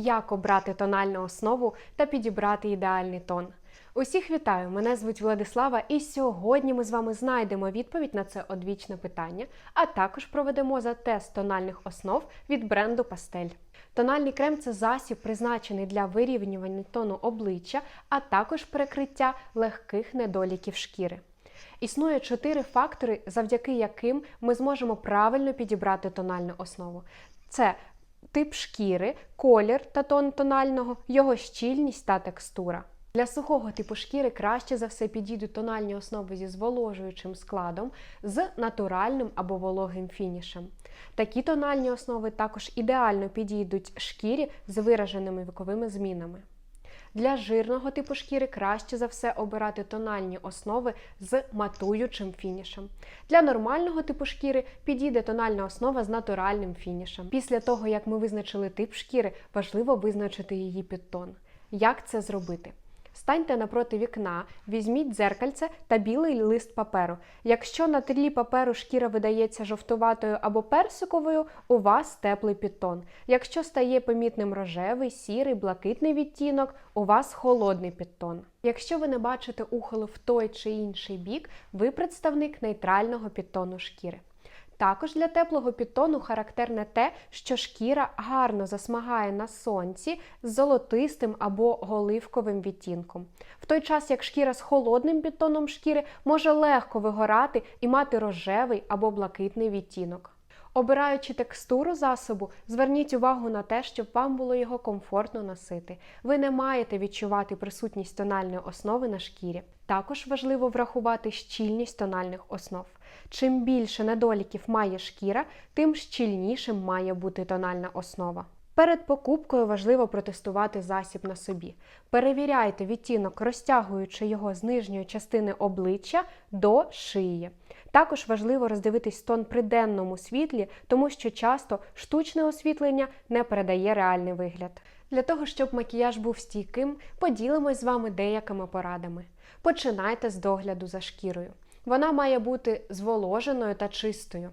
Як обрати тональну основу та підібрати ідеальний тон? Усіх вітаю! Мене звуть Владислава, і сьогодні ми з вами знайдемо відповідь на це одвічне питання, а також проведемо за тест тональних основ від бренду Пастель. Тональний крем це засіб, призначений для вирівнювання тону обличчя, а також перекриття легких недоліків шкіри. Існує чотири фактори, завдяки яким ми зможемо правильно підібрати тональну основу. Це тип шкіри, колір та тон тонального, його щільність та текстура. Для сухого типу шкіри краще за все підійдуть тональні основи зі зволожуючим складом з натуральним або вологим фінішем. Такі тональні основи також ідеально підійдуть шкірі з вираженими віковими змінами. Для жирного типу шкіри краще за все обирати тональні основи з матуючим фінішем. Для нормального типу шкіри підійде тональна основа з натуральним фінішем. Після того, як ми визначили тип шкіри, важливо визначити її підтон. Як це зробити? Станьте напроти вікна, візьміть дзеркальце та білий лист паперу. Якщо на тлі паперу шкіра видається жовтуватою або персиковою, у вас теплий підтон. Якщо стає помітним рожевий, сірий, блакитний відтінок, у вас холодний підтон. Якщо ви не бачите ухилу в той чи інший бік, ви представник нейтрального підтону шкіри. Також для теплого підтону характерне те, що шкіра гарно засмагає на сонці з золотистим або голивковим відтінком. В той час як шкіра з холодним підтоном шкіри може легко вигорати і мати рожевий або блакитний відтінок. Обираючи текстуру засобу, зверніть увагу на те, щоб вам було його комфортно носити. Ви не маєте відчувати присутність тональної основи на шкірі. Також важливо врахувати щільність тональних основ. Чим більше недоліків має шкіра, тим щільнішим має бути тональна основа. Перед покупкою важливо протестувати засіб на собі. Перевіряйте відтінок, розтягуючи його з нижньої частини обличчя до шиї. Також важливо роздивитись тон при денному світлі, тому що часто штучне освітлення не передає реальний вигляд. Для того, щоб макіяж був стійким, поділимось з вами деякими порадами. Починайте з догляду за шкірою. Вона має бути зволоженою та чистою.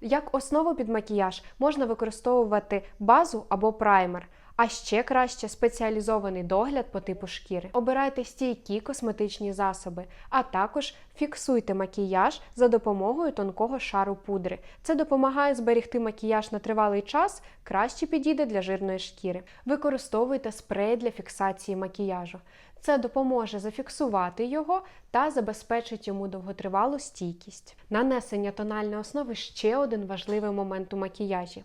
Як основу під макіяж можна використовувати базу або праймер, а ще краще спеціалізований догляд по типу шкіри. Обирайте стійкі косметичні засоби, а також фіксуйте макіяж за допомогою тонкого шару пудри. Це допомагає зберегти макіяж на тривалий час, краще підійде для жирної шкіри. Використовуйте спрей для фіксації макіяжу. Це допоможе зафіксувати його та забезпечить йому довготривалу стійкість. Нанесення тональної основи ще один важливий момент у макіяжі.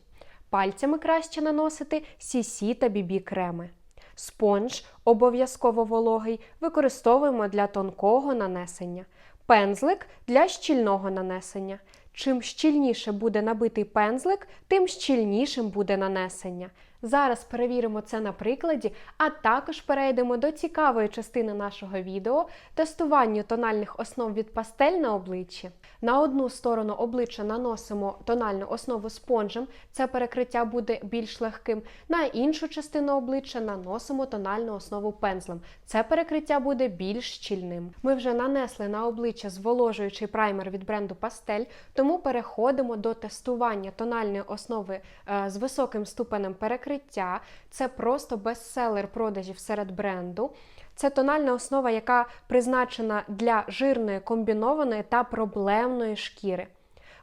Пальцями краще наносити CC та BB креми. Спонж, обов'язково вологий, використовуємо для тонкого нанесення. Пензлик для щільного нанесення. Чим щільніше буде набитий пензлик, тим щільнішим буде нанесення. Зараз перевіримо це на прикладі, а також перейдемо до цікавої частини нашого відео тестуванню тональних основ від пастель на обличчі. На одну сторону обличчя наносимо тональну основу спонжем, це перекриття буде більш легким. На іншу частину обличчя наносимо тональну основу пензлем. Це перекриття буде більш щільним. Ми вже нанесли на обличчя зволожуючий праймер від бренду Пастель, тому переходимо до тестування тональної основи е, з високим ступенем перекриття. Це просто бестселер продажів серед бренду. Це тональна основа, яка призначена для жирної, комбінованої та проблемної шкіри.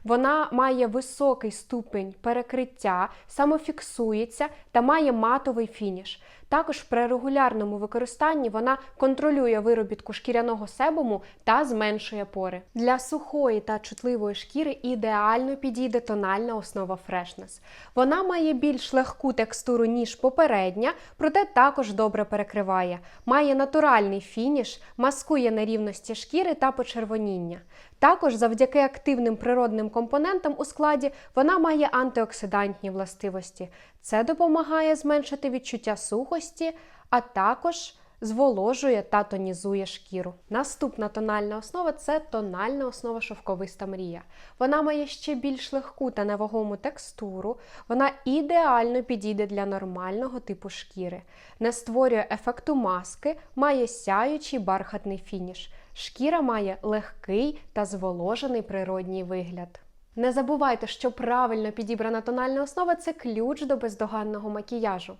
Вона має високий ступень перекриття, самофіксується та має матовий фініш. Також при регулярному використанні вона контролює виробітку шкіряного себуму та зменшує пори. Для сухої та чутливої шкіри ідеально підійде тональна основа Freshness. Вона має більш легку текстуру, ніж попередня, проте також добре перекриває. Має натуральний фініш, маскує нерівності шкіри та почервоніння. Також завдяки активним природним компонентам у складі вона має антиоксидантні властивості. Це допомагає зменшити відчуття сухості, а також зволожує та тонізує шкіру. Наступна тональна основа це тональна основа шовковиста мрія. Вона має ще більш легку та невагому текстуру. Вона ідеально підійде для нормального типу шкіри, не створює ефекту маски, має сяючий бархатний фініш. Шкіра має легкий та зволожений природній вигляд. Не забувайте, що правильно підібрана тональна основа це ключ до бездоганного макіяжу.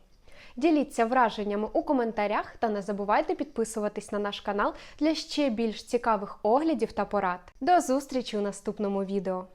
Діліться враженнями у коментарях та не забувайте підписуватись на наш канал для ще більш цікавих оглядів та порад. До зустрічі у наступному відео!